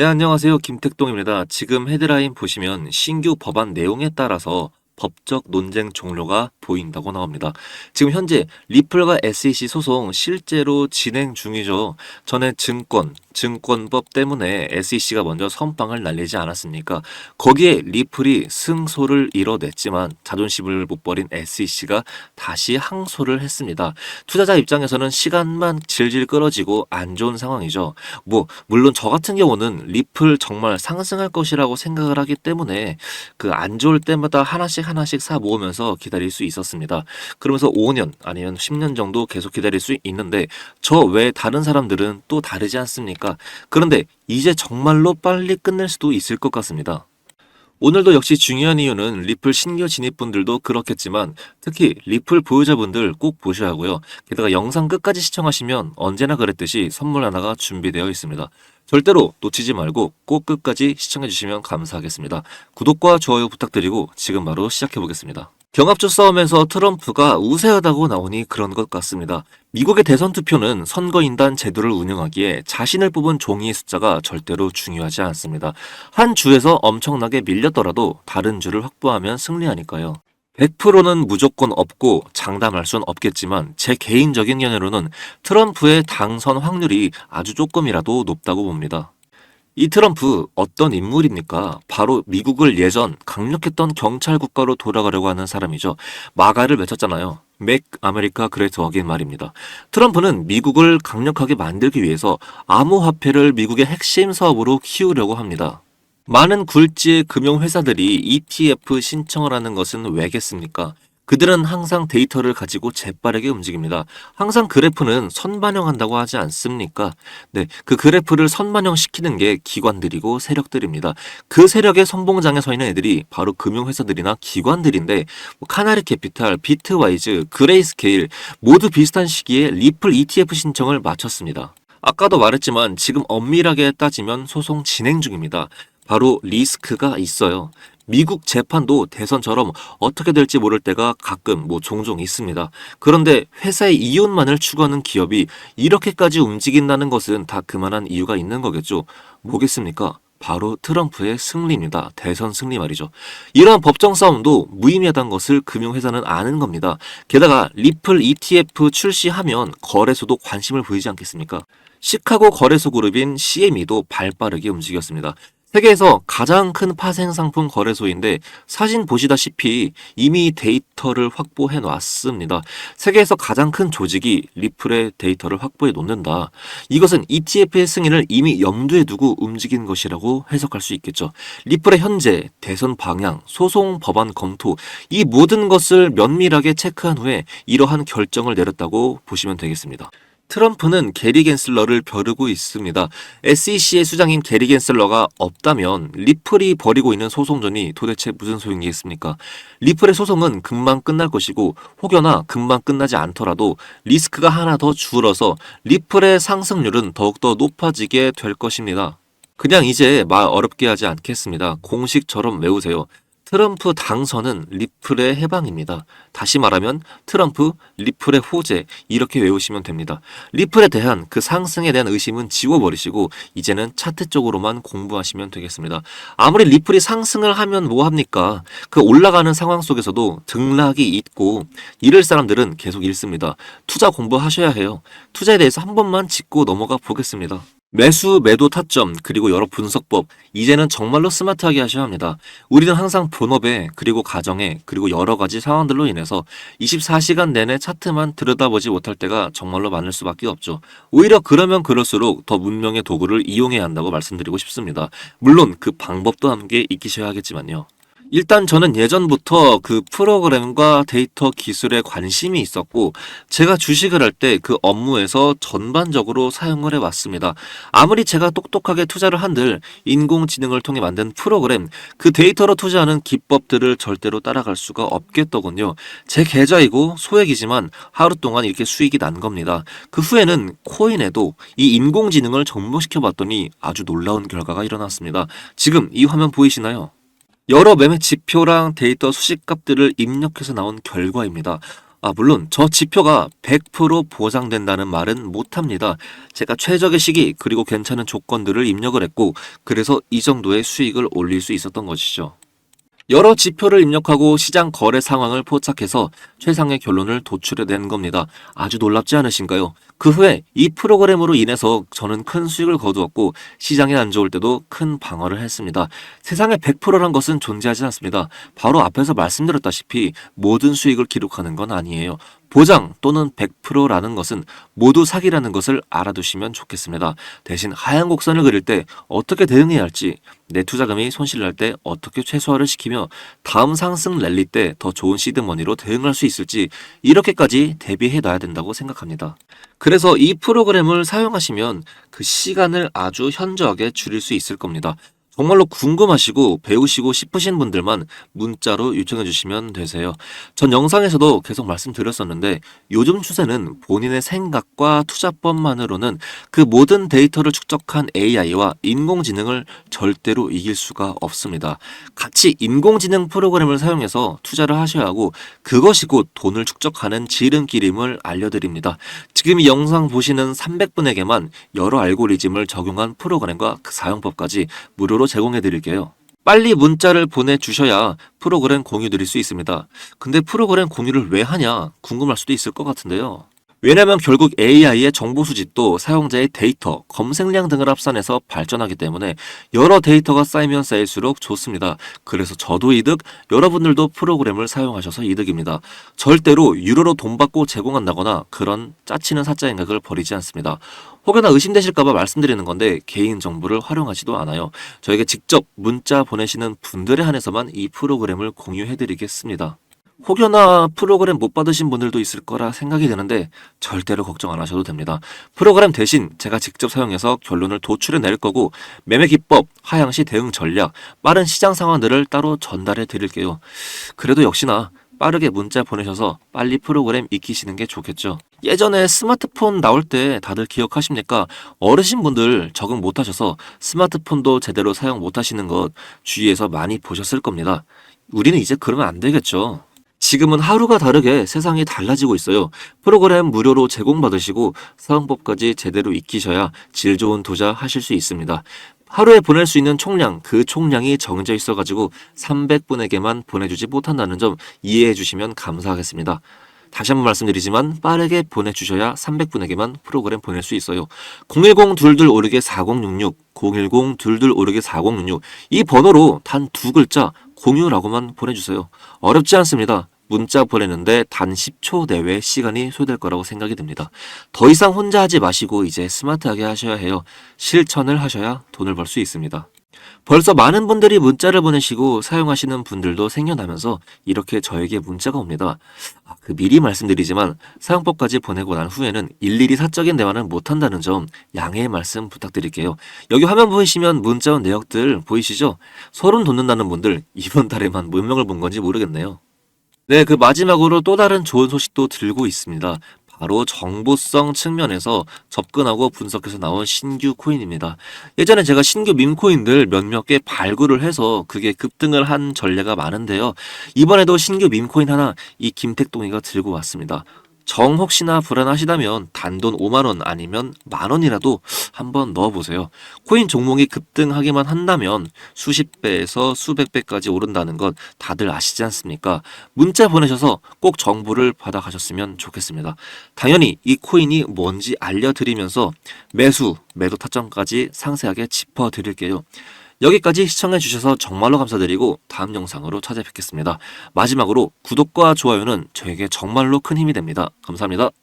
네, 안녕하세요. 김택동입니다. 지금 헤드라인 보시면 신규 법안 내용에 따라서 법적 논쟁 종료가 보인다고 나옵니다. 지금 현재 리플과 SEC 소송 실제로 진행 중이죠. 전에 증권, 증권법 때문에 SEC가 먼저 선빵을 날리지 않았습니까? 거기에 리플이 승소를 이뤄냈지만 자존심을 못 버린 SEC가 다시 항소를 했습니다. 투자자 입장에서는 시간만 질질 끌어지고 안 좋은 상황이죠. 뭐 물론 저 같은 경우는 리플 정말 상승할 것이라고 생각을 하기 때문에 그 안 좋을 때마다 하나씩 하나씩 사 모으면서 기다릴 수 있었습니다. 그러면서 5년 아니면 10년 정도 계속 기다릴 수 있는데 저 외 다른 사람들은 또 다르지 않습니까? 그런데 이제 정말로 빨리 끝낼 수도 있을 것 같습니다. 오늘도 역시 중요한 이유는 리플 신규 진입분들도 그렇겠지만 특히 리플 보유자분들 꼭 보셔야 하고요. 게다가 영상 끝까지 시청하시면 언제나 그랬듯이 선물 하나가 준비되어 있습니다. 절대로 놓치지 말고 꼭 끝까지 시청해 주시면 감사하겠습니다. 구독과 좋아요 부탁드리고 지금 바로 시작해 보겠습니다. 경합주 싸움에서 트럼프가 우세하다고 나오니 그런 것 같습니다. 미국의 대선 투표는 선거인단 제도를 운영하기에 자신을 뽑은 종이의 숫자가 절대로 중요하지 않습니다. 한 주에서 엄청나게 밀렸더라도 다른 주를 확보하면 승리하니까요. 100%는 무조건 없고 장담할 순 없겠지만 제 개인적인 견해로는 트럼프의 당선 확률이 아주 조금이라도 높다고 봅니다. 이 트럼프 어떤 인물입니까? 바로 미국을 예전 강력했던 경찰 국가로 돌아가려고 하는 사람이죠. 마가를 외쳤잖아요. 맥 아메리카 그레이트 어게인 말입니다. 트럼프는 미국을 강력하게 만들기 위해서 암호화폐를 미국의 핵심 사업으로 키우려고 합니다. 많은 굴지의 금융회사들이 ETF 신청을 하는 것은 왜겠습니까? 그들은 항상 데이터를 가지고 재빠르게 움직입니다. 항상 그래프는 선반영한다고 하지 않습니까? 네, 그 그래프를 선반영 시키는 게 기관들이고 세력들입니다. 그 세력의 선봉장에 서 있는 애들이 바로 금융회사들이나 기관들인데 뭐 카나리 캐피탈, 비트와이즈, 그레이스케일 모두 비슷한 시기에 리플 ETF 신청을 마쳤습니다. 아까도 말했지만 지금 엄밀하게 따지면 소송 진행 중입니다. 바로 리스크가 있어요. 미국 재판도 대선처럼 어떻게 될지 모를 때가 가끔 뭐 종종 있습니다. 그런데 회사의 이윤만을 추구하는 기업이 이렇게까지 움직인다는 것은 다 그만한 이유가 있는 거겠죠. 뭐겠습니까? 바로 트럼프의 승리입니다. 대선 승리 말이죠. 이러한 법정 싸움도 무의미하다는 것을 금융회사는 아는 겁니다. 게다가 리플 ETF 출시하면 거래소도 관심을 보이지 않겠습니까? 시카고 거래소 그룹인 CME도 발빠르게 움직였습니다. 세계에서 가장 큰 파생 상품 거래소인데 사진 보시다시피 이미 데이터를 확보해 놨습니다. 세계에서 가장 큰 조직이 리플의 데이터를 확보해 놓는다. 이것은 ETF의 승인을 이미 염두에 두고 움직인 것이라고 해석할 수 있겠죠. 리플의 현재 대선 방향, 소송 법안 검토 이 모든 것을 면밀하게 체크한 후에 이러한 결정을 내렸다고 보시면 되겠습니다. 트럼프는 게리 겐슬러를 벼르고 있습니다. SEC의 수장인 게리 겐슬러가 없다면 리플이 벌이고 있는 소송전이 도대체 무슨 소용이겠습니까? 리플의 소송은 금방 끝날 것이고 혹여나 금방 끝나지 않더라도 리스크가 하나 더 줄어서 리플의 상승률은 더욱더 높아지게 될 것입니다. 그냥 이제 말 어렵게 하지 않겠습니다. 공식처럼 외우세요. 트럼프 당선은 리플의 해방입니다. 다시 말하면 트럼프, 리플의 호재 이렇게 외우시면 됩니다. 리플에 대한 그 상승에 대한 의심은 지워버리시고 이제는 차트 쪽으로만 공부하시면 되겠습니다. 아무리 리플이 상승을 하면 뭐 합니까? 그 올라가는 상황 속에서도 등락이 있고 잃을 사람들은 계속 잃습니다. 투자 공부하셔야 해요. 투자에 대해서 한 번만 짚고 넘어가 보겠습니다. 매수, 매도 타점, 그리고 여러 분석법, 이제는 정말로 스마트하게 하셔야 합니다. 우리는 항상 본업에, 그리고 가정에, 그리고 여러 가지 상황들로 인해서 24시간 내내 차트만 들여다보지 못할 때가 정말로 많을 수밖에 없죠. 오히려 그러면 그럴수록 더 문명의 도구를 이용해야 한다고 말씀드리고 싶습니다. 물론 그 방법도 함께 익히셔야 하겠지만요. 일단 저는 예전부터 그 프로그램과 데이터 기술에 관심이 있었고 제가 주식을 할 때 그 업무에서 전반적으로 사용을 해왔습니다. 아무리 제가 똑똑하게 투자를 한들 인공지능을 통해 만든 프로그램 그 데이터로 투자하는 기법들을 절대로 따라갈 수가 없겠더군요. 제 계좌이고 소액이지만 하루 동안 이렇게 수익이 난 겁니다. 그 후에는 코인에도 이 인공지능을 접목시켜 봤더니 아주 놀라운 결과가 일어났습니다. 지금 이 화면 보이시나요? 여러 매매 지표랑 데이터 수식값들을 입력해서 나온 결과입니다. 아, 물론 저 지표가 100% 보장된다는 말은 못합니다. 제가 최적의 시기 그리고 괜찮은 조건들을 입력을 했고 그래서 이 정도의 수익을 올릴 수 있었던 것이죠. 여러 지표를 입력하고 시장 거래 상황을 포착해서 최상의 결론을 도출해낸 겁니다. 아주 놀랍지 않으신가요? 그 후에 이 프로그램으로 인해서 저는 큰 수익을 거두었고 시장이 안 좋을 때도 큰 방어를 했습니다. 세상에 100%란 것은 존재하지 않습니다. 바로 앞에서 말씀드렸다시피 모든 수익을 기록하는 건 아니에요. 보장 또는 100%라는 것은 모두 사기라는 것을 알아두시면 좋겠습니다. 대신 하얀 곡선을 그릴 때 어떻게 대응해야 할지, 내 투자금이 손실날 때 어떻게 최소화를 시키며 다음 상승 랠리 때 더 좋은 시드머니로 대응할 수 있을지 이렇게까지 대비해 놔야 된다고 생각합니다. 그래서 이 프로그램을 사용하시면 그 시간을 아주 현저하게 줄일 수 있을 겁니다. 정말로 궁금하시고 배우시고 싶으신 분들만 문자로 요청해 주시면 되세요. 전 영상에서도 계속 말씀드렸었는데 요즘 추세는 본인의 생각과 투자법만으로는 그 모든 데이터를 축적한 AI와 인공지능을 절대로 이길 수가 없습니다. 같이 인공지능 프로그램을 사용해서 투자를 하셔야 하고 그것이 곧 돈을 축적하는 지름길임을 알려드립니다. 지금 이 영상 보시는 300분에게만 여러 알고리즘을 적용한 프로그램과 그 사용법까지 무료로 제공해 드릴게요. 빨리 문자를 보내주셔야 프로그램 공유 드릴 수 있습니다. 근데 프로그램 공유를 왜 하냐 궁금할 수도 있을 것 같은데요. 왜냐하면 결국 AI의 정보 수집도 사용자의 데이터, 검색량 등을 합산해서 발전하기 때문에 여러 데이터가 쌓이면 쌓일수록 좋습니다. 그래서 저도 이득, 여러분들도 프로그램을 사용하셔서 이득입니다. 절대로 유료로 돈 받고 제공한다거나 그런 짜치는 사자 행각을 벌이지 않습니다. 혹여나 의심되실까봐 말씀드리는 건데 개인 정보를 활용하지도 않아요. 저에게 직접 문자 보내시는 분들에 한해서만 이 프로그램을 공유해드리겠습니다. 혹여나 프로그램 못 받으신 분들도 있을 거라 생각이 드는데 절대로 걱정 안 하셔도 됩니다. 프로그램 대신 제가 직접 사용해서 결론을 도출해 낼 거고 매매 기법, 하향 시 대응 전략, 빠른 시장 상황들을 따로 전달해 드릴게요. 그래도 역시나 빠르게 문자 보내셔서 빨리 프로그램 익히시는 게 좋겠죠. 예전에 스마트폰 나올 때 다들 기억하십니까? 어르신분들 적응 못 하셔서 스마트폰도 제대로 사용 못 하시는 것 주위에서 많이 보셨을 겁니다. 우리는 이제 그러면 안 되겠죠. 지금은 하루가 다르게 세상이 달라지고 있어요. 프로그램 무료로 제공받으시고 사용법까지 제대로 익히셔야 질 좋은 투자 하실 수 있습니다. 하루에 보낼 수 있는 총량, 그 총량이 정해져 있어가지고 300분에게만 보내주지 못한다는 점 이해해 주시면 감사하겠습니다. 다시 한번 말씀드리지만 빠르게 보내주셔야 300분에게만 프로그램 보낼 수 있어요. 010-2256-4066, 010-2256-4066 이 번호로 단 두 글자 공유라고만 보내주세요. 어렵지 않습니다. 문자 보내는데 단 10초 내외 시간이 소요될 거라고 생각이 듭니다. 더 이상 혼자 하지 마시고 이제 스마트하게 하셔야 해요. 실천을 하셔야 돈을 벌 수 있습니다. 벌써 많은 분들이 문자를 보내시고 사용하시는 분들도 생겨나면서 이렇게 저에게 문자가 옵니다. 아, 그 미리 말씀드리지만 사용법까지 보내고 난 후에는 일일이 사적인 대화는 못한다는 점 양해의 말씀 부탁드릴게요. 여기 화면 보이시면 문자 온 내역들 보이시죠? 소름 돋는다는 분들 이번 달에만 몇 명을 본 건지 모르겠네요. 네, 그 마지막으로 또 다른 좋은 소식도 들고 있습니다. 바로 정보성 측면에서 접근하고 분석해서 나온 신규 코인입니다. 예전에 제가 신규 밈코인들 몇몇 개 발굴을 해서 그게 급등을 한 전례가 많은데요. 이번에도 신규 밈코인 하나 이 김택동이가 들고 왔습니다. 정 혹시나 불안하시다면 단돈 5만원 아니면 만원이라도 한번 넣어보세요. 코인 종목이 급등하기만 한다면 수십 배에서 수백 배까지 오른다는 건 다들 아시지 않습니까? 문자 보내셔서 꼭 정보를 받아가셨으면 좋겠습니다. 당연히 이 코인이 뭔지 알려드리면서 매수, 매도 타점까지 상세하게 짚어드릴게요. 여기까지 시청해주셔서 정말로 감사드리고 다음 영상으로 찾아뵙겠습니다. 마지막으로 구독과 좋아요는 저에게 정말로 큰 힘이 됩니다. 감사합니다.